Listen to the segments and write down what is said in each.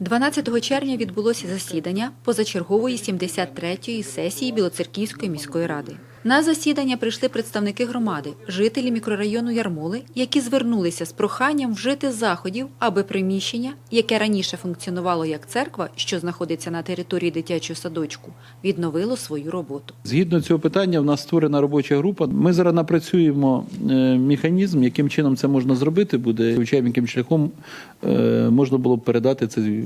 12 червня відбулося засідання позачергової 73-ї сесії Білоцерківської міської ради. На засідання прийшли представники громади, жителі мікрорайону Ярмоли, які звернулися з проханням вжити заходів, аби приміщення, яке раніше функціонувало як церква, що знаходиться на території дитячого садочку, відновило свою роботу. Згідно цього питання, в нас створена робоча група. Ми зараз напрацюємо е, механізм, яким чином це можна зробити, буде вивчаємо, яким шляхом е, можна було б передати цей е,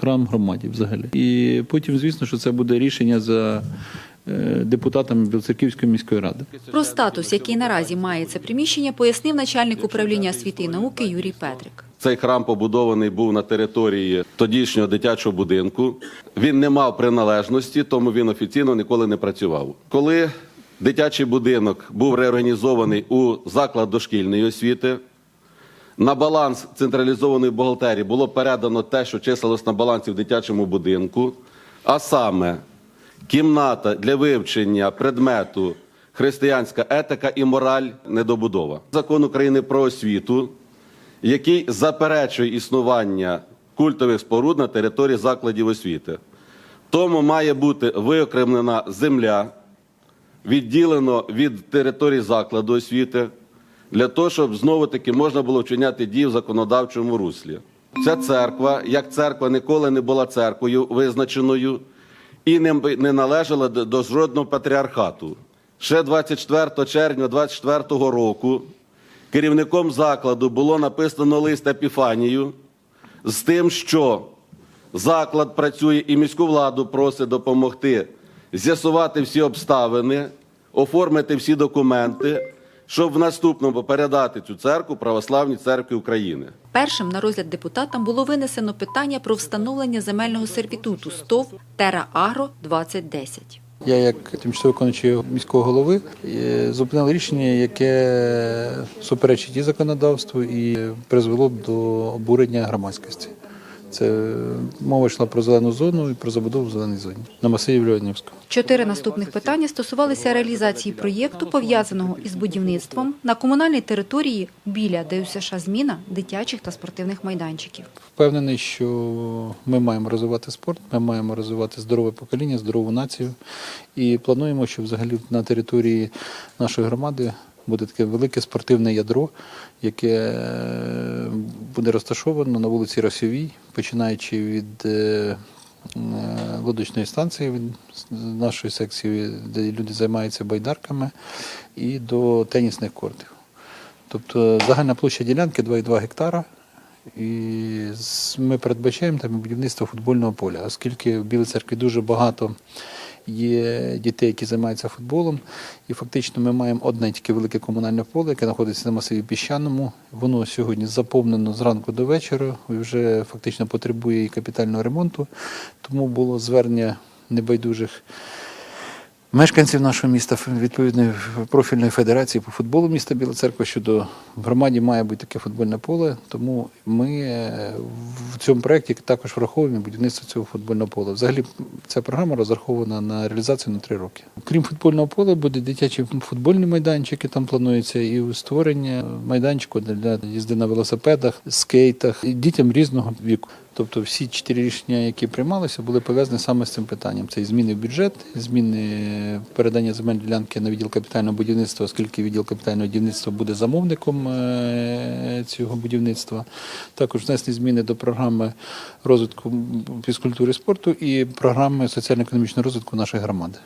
храм громаді взагалі. І потім, звісно, що це буде рішення за депутатами Білоцерківської міської ради. Про статус, який наразі має це приміщення, пояснив начальник управління освіти і науки Юрій Петрик. Цей храм побудований був на території тодішнього дитячого будинку. Він не мав приналежності, тому він офіційно ніколи не працював. Коли дитячий будинок був реорганізований у заклад дошкільної освіти, на баланс централізованої бухгалтерії було передано те, що числилось на балансі в дитячому будинку, а саме кімната для вивчення предмету християнська етика і мораль недобудова. Закон України про освіту, який заперечує існування культових споруд на території закладів освіти. Тому має бути виокремлена земля, відділено від території закладу освіти, для того, щоб знову таки можна було вчиняти дії в законодавчому руслі. Ця церква, як церква, ніколи не була церквою визначеною і не, належала до жодного патріархату. Ще 24 червня 24-го року керівником закладу було написано лист Епіфанію з тим, що заклад працює і міську владу просить допомогти з'ясувати всі обставини, оформити всі документи, щоб в наступному передати цю церкву Православній церкві України. Першим на розгляд депутатам було винесено питання про встановлення земельного сервітуту СТОВ Тера Агро 2010. Я, як тимчасово виконуючий міського голови, е, зупинив рішення, яке суперечить і законодавству, і призвело б до обурення громадськості. Це мова йшла про зелену зону і про забудову в зеленій зоні на масиві Львівського. Чотири наступних питання стосувалися реалізації проєкту, пов'язаного із будівництвом на комунальній території біля ДЮСШ «Зміна» дитячих та спортивних майданчиків. Впевнений, що ми маємо розвивати спорт, ми маємо розвивати здорове покоління, здорову націю. І плануємо, що взагалі на території нашої громади буде таке велике спортивне ядро, яке е, буде розташовано на вулиці Росівій, починаючи від е, е, лодочної станції нашої секції, де люди займаються байдарками, і до тенісних кортів. Тобто загальна площа ділянки 2,2 гектара. І ми передбачаємо там будівництво футбольного поля, оскільки в Білій церкві дуже багато є дітей, які займаються футболом. І фактично ми маємо одне тільки велике комунальне поле, яке знаходиться на масиві піщаному. Воно сьогодні заповнено зранку до вечора і вже фактично потребує і капітального ремонту. Тому було звернення небайдужих мешканців нашого міста відповідної профільної федерації по футболу міста Біла Церква щодо в громаді має бути таке футбольне поле. Тому ми е, в цьому проєкті також враховуємо будівництво цього футбольного поля. Взагалі ця програма розрахована на реалізацію на три роки. Крім футбольного поля, буде дитячий футбольний майданчик, який там планується, і створення майданчику для їзди на велосипедах, скейтах дітям різного віку. Тобто всі чотири рішення, які приймалися, були пов'язані саме з цим питанням. Це зміни в бюджет, зміни передання земельної ділянки на відділ капітального будівництва, оскільки відділ капітального будівництва буде замовником е, цього будівництва. Також внесені зміни до програми розвитку фізкультури і спорту і програми соціально-економічного розвитку нашої громади.